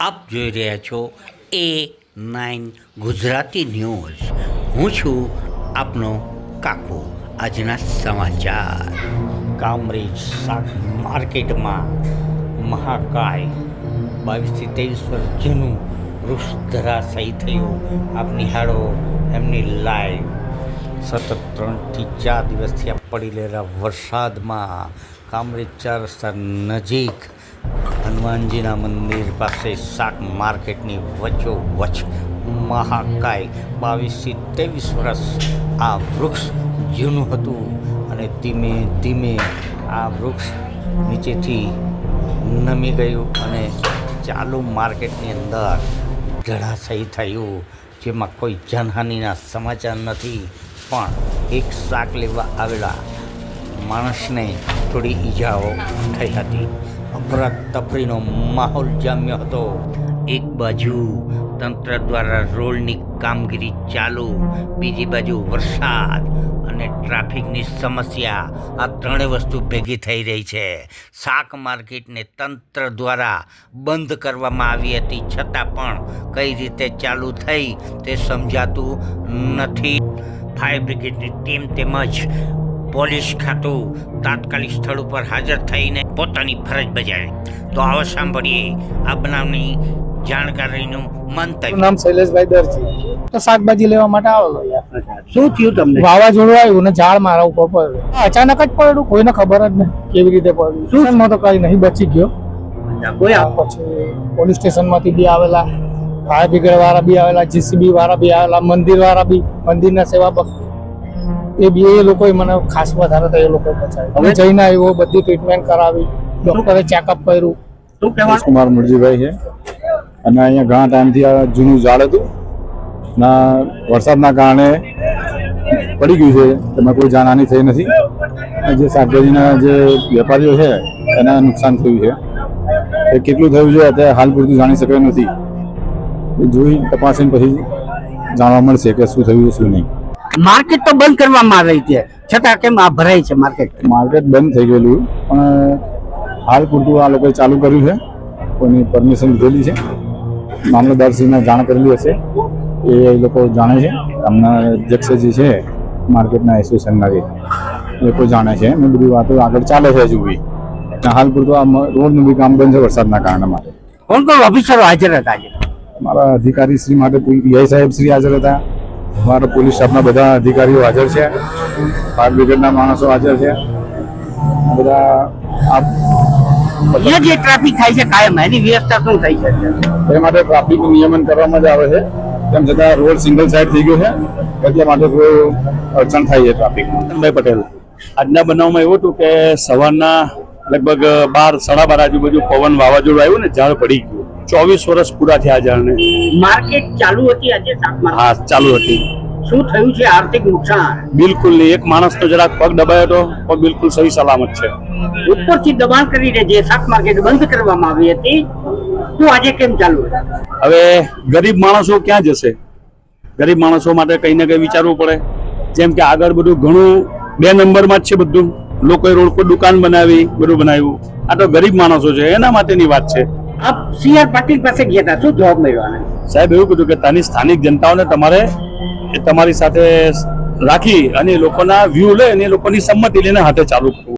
આપ જોઈ રહ્યા છો એ નાઇન ગુજરાતી ન્યૂઝ. હું છું આપનો કાકો. આજના સમાચાર. કામરેજ શાક માર્કેટમાં મહાકાય. બાવીસથી ત્રેવીસ વર્ષ જૂનું વૃક્ષ ધરાશાયી થયું. આપ નિહાળો એમની લાઈવ. સતત ત્રણથી ચાર દિવસથી આ પડી રહેલા વરસાદમાં કામરેજ ચાર રસ્તા નજીક હનુમાનજીના મંદિર પાસે શાક માર્કેટની વચ્ચોવચ મહાકાય. બાવીસથી ત્રેવીસ વર્ષ આ વૃક્ષ જૂનું હતું અને ધીમે ધીમે આ વૃક્ષ નીચેથી નમી ગયું અને ચાલુ માર્કેટની અંદર જળાશય થયું, જેમાં કોઈ જાનહાનિના સમાચાર નથી. પણ એક શાક લેવા આવેલા માણસને થોડી ઈજાઓ થઈ હતી. અફરાતફરીનો માહોલ જામ્યો હતો. એક બાજુ તંત્ર દ્વારા રોડની કામગીરી ચાલુ, બીજી બાજુ વરસાદ અને ટ્રાફિકની સમસ્યા. આ ત્રણેય વસ્તુ ભેગી થઈ રહી છે. શાક માર્કેટને તંત્ર દ્વારા બંધ કરવામાં આવી હતી. છતાં પણ કઈ રીતે ચાલુ થઈ તે સમજાતું નથી. ફાયર બ્રિગેડની ટીમ તેમજ પોલીસ ખાતું તાત્કાલિક સ્થળ ઉપર હાજર થઈને પોતાની ફરજ બજાવે. તો આવો સાંભળીએ આ બનાવની જાણકારીનું મંતવ્ય. નામ શૈલેષભાઈ દરજી? તો શાકભાજી લેવા માટે આવેલો યાર. શું થયું તમને? વાવાઝોડું આવ્યું ને ઝાડ મારા ઉપર પડ્યું. અચાનક જ પડ્યું કોઈને ખબર જ નહીં કેવી રીતે પડ્યું. શું? તો કઈ નહીં બચી ગયો. કોઈ પછી પોલીસ સ્ટેશનમાંથી બી આવેલા ફાયર બ્રિગેડ વાળા બી આવેલા જીસીબી વાળા બી આવેલા મંદિર વાળા બી મંદિરના સેવા એ બે એ લોકોએ મને ખાસ વધારે તો એ લોકો બચાવ્યું. અમે જઈને આવ્યો બધી ટ્રીટમેન્ટ કરાવી ડોક્ટરે ચેકઅપ કર્યું. શું કહેવાનું? કુમાર મુરજીભાઈ છે. અને અહીંયા ઘણા ટાઈમથી આ જૂનું ઝાડ હતું. ના વરસાદના કારણે પડી ગયું છે. તેમાં કોઈ જાનહાની થઈ નથી. જે શાકભાજીના જે વેપારીઓ છે એને નુકસાન થયું છે. એ કેટલું થયું છે અત્યારે હાલ પૂરતું જાણી શકાય નથી. એ જોઈ તપાસીને પછી જાણવા મળશે કે શું થયું શું નહીં. માર્કેટ તો બંધ કરવામાં આવી છે છતાં કેમ આ ભરાય છે માર્કેટ માર્કેટ બંધ થઈ ગયેલું પણ હાલ પૂરતું આ લોકોએ ચાલુ કર્યું છે કોઈની પરમિશન લીધેલી છે મામલતદારશ્રીને જાણ કરેલી હશે એ લોકો જાણે છે અમને અધ્યક્ષ જે છે માર્કેટના એસોસિએશનના જે એ લોકો જાણે છે ને બધી વાતો આગળ ચાલે છે હજુ બી હાલ પૂરતું આ રોડનું બી કામ બંધ છે વરસાદના કારણે માટે કોણ કોણ ઓફિસરો હાજર હતા આજે મારા અધિકારી શ્રી માટે પીઆઈ સાહેબ શ્રી હાજર હતા મારા પોલીસ સ્ટાફના બધા અધિકારીઓ હાજર છે. ફાયર બ્રિગેડના માણસો હાજર છે. બધા અહીંયા જે ટ્રાફિક થાય છે કાયમ એની વ્યવસ્થા શું થઈ છે એ માટે ટ્રાફિકનું નિયમન કરવામાં જ આવે છે. તેમ છતાં રોડ સિંગલ સાઈડ થઈ ગયો છે. એટલા માટે થોડું અડચણ થાય છે ટ્રાફિકમાં. પટેલ. આજના બનાવમાં એવું હતું કે સવારના લગભગ બાર સાડા બાર આજુબાજુ પવન વાવાઝોડું આવ્યું ને ઝાડ પડી ગયું. ચોવીસ વર્ષ પૂરા થયા જાણે માર્કેટ ચાલુ હતી આજે હા ચાલુ હતી. શું થયું છે આર્થિક નુકસાન? બિલકુલ નહીં. એક માણસ તો જરાક પગ દબાયો હતો પગ બિલકુલ સહી સલામત છે. ઉપરથી દબાણ કરીને જે શાક માર્કેટ બંધ કરવામાં આવી હતી તો આજે કેમ ચાલુ હવે ગરીબ માણસો ક્યાં જશે? ગરીબ માણસો માટે કંઈ ને કંઈ વિચારવું પડે. જેમ કે આગળ બધું ઘણું બે નંબરમાં જ છે બધું. લોકોએ રોડ પર દુકાન બનાવી બધું બનાવ્યું. આ તો ગરીબ માણસો છે એના માટેની વાત છે. આપ સી આર પાટીલ પાસે ગયા હતા. શું જવાબ મળ્યો સાહેબ, એવું કીધું કે ત્યાંની સ્થાનિક જનતાઓને તમારે તમારી સાથે રાખી અને લોકોના વ્યૂ લે અને લોકોની સંમતિ લઈને હાથે ચાલુ કરવું